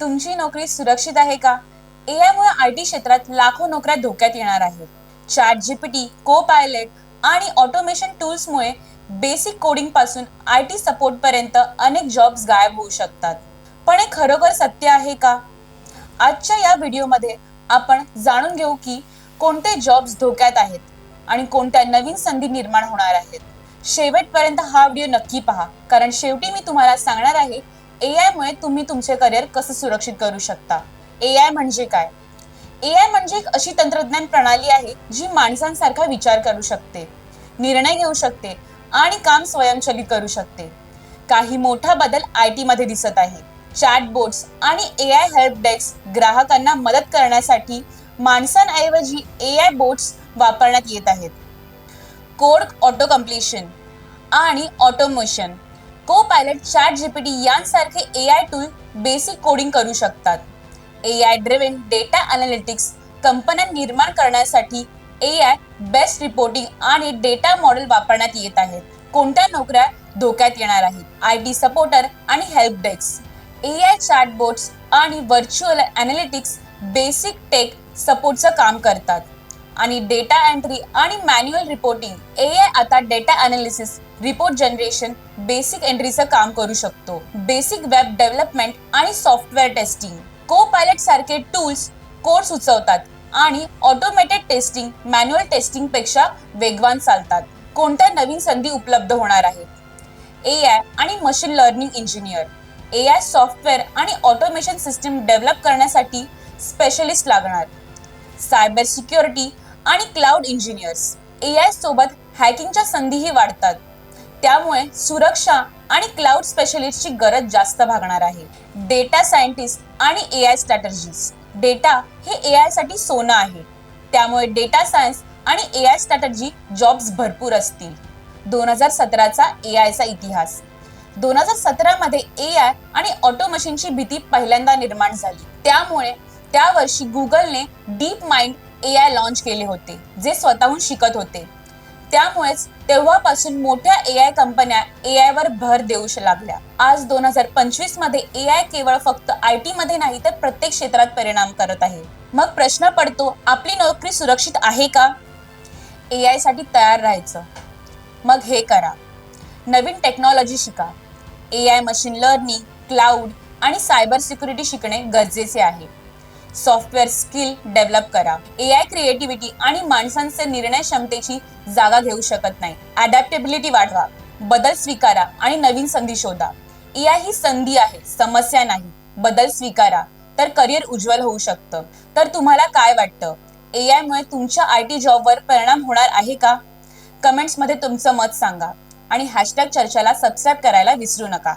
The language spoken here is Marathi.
तुमची नोकरी सुरक्षित आहे का? ए आयमुळे आय टी क्षेत्रात लाखो नोकऱ्या धोक्यात येणार आहेत. चॅट जीपीटी को पायलट आणि ऑटोमेशन टूल्समुळे बेसिक कोडिंगपासून आय टी सपोर्ट पर्यंत अनेक जॉब्स गायब होऊ शकतात. पण हे खरोखर सत्य आहे का? आजच्या या व्हिडिओमध्ये आपण जाणून घेऊ की कोणते जॉब्स धोक्यात आहेत आणि कोणत्या नवीन संधी निर्माण होणार आहेत. शेवटपर्यंत हा व्हिडिओ नक्की पहा. कारण शेवटी मी तुम्हाला सांगणार आहे ए मुळे तुम्ही तुमचे करिअर कसं सुरक्षित करू शकता? ए आय म्हणजे काय? ए आय म्हणजे एक अशी तंत्रज्ञान प्रणाली आहे जी माणसांसारखा विचार करू शकते निर्णय घेऊ शकते आणि काम स्वयंचलित करू शकते. काही मोठा बदल आय टी मध्ये दिसत आहे. चॅटबोट्स आणि ए आय हेल्प डेस्क ग्राहकांना मदत करण्यासाठी माणसांऐवजी ए आय बोट्स वापरण्यात येत आहेत. कोड ऑटो कम्प्लिशन आणि ऑटोमोशन को पायलट चॅट जीपीटी यांसारखे A I tool basic coding करू शकतात. A I driven data analytics कंपन्या निर्माण करण्यासाठी ए आय बेस्ट रिपोर्टिंग आणि डेटा मॉडेल वापरण्यात येत आहेत. कोणत्या नोकऱ्या धोक्यात येणार आहेत? आय टी सपोर्टर आणि हेल्प डेस्क एआय चॅटबोट्स आणि व्हर्च्युअल अनालिटिक्स बेसिक टेक सपोर्टचं काम करतात. आणि डेटा एंट्री आणि मॅन्युअल रिपोर्टिंग ए आय आता data analysis report generation basic एंट्रीचं काम करू शकतो. बेसिक वेब डेव्हलपमेंट आणि सॉफ्टवेअर टेस्टिंग को पायलट सारखे टूल्स कोर्स सुचवतात आणि ऑटोमेटेड टेस्टिंग मॅन्युअल टेस्टिंगपेक्षा वेगवान चालतात. कोणत्या नवीन संधी उपलब्ध होणार आहेत ए आय आणि machine learning engineer A I software आणि ऑटोमेशन सिस्टीम डेव्हलप करण्यासाठी स्पेशलिस्ट लागणार. सायबर सिक्युरिटी आणि क्लाउड इंजिनियर्स. ए आय सोबत हॅकिंगच्या संधीही वाढतात. त्यामुळे सुरक्षा आणि क्लाउड स्पेशलिस्टची गरज जास्त भागणार आहे. डेटा सायंटिस्ट आणि ए आय स्ट्रॅटर्जीज डेटा हे एआयसाठी सोनं आहे. त्यामुळे डेटा सायन्स आणि ए आय स्ट्रॅटर्जी जॉब्स भरपूर असतील. दोन हजार सतराचा ए आयचा इतिहास. दोन हजार सतरामध्ये ए आय आणि ऑटोमेशनची भीती पहिल्यांदा निर्माण झाली. त्यामुळे त्या वर्षी गुगलने DeepMind A I launch केले होते जे स्वतःहून शिकत होते. त्यामुळेच तेव्हापासून मोठ्या ए आय कंपन्या एआय वर भर देऊ श- लागल्या. आज दोन हजार पंचवीसमध्ये आय केवळ फक्त आय टी मध्ये नाही तर प्रत्येक क्षेत्रात परिणाम करत आहे. मग प्रश्न पडतो आपली नोकरी सुरक्षित आहे का? एआयसाठी तयार राहायचं. मग हे करा. नवीन टेक्नॉलॉजी शिका. A I machine learning cloud आणि सायबर सिक्युरिटी शिकणे गरजेचे आहे. सॉफ्टवेअर स्किल डेव्हलप करा. ए आय क्रिएटिव्हिटी आणि माणसांचे निर्णय क्षमतेची जागा घेऊ शकत नाही. अडॅप्टेबिलिटी वाढवा. बदल स्वीकारा आणि नवीन संधी शोधा. ए आय ही संधी आहे समस्या नाही. बदल स्वीकारा. तर करिअर उज्ज्वल होऊ शकतं. तर तुम्हाला काय वाटतं? ए आय मुळे तुमच्या आय टी जॉबवर परिणाम होणार आहे का? कमेंट्समध्ये तुमचं मत सांगा. आणि हॅशटॅग चर्चाला सबस्क्राईब करायला विसरू नका.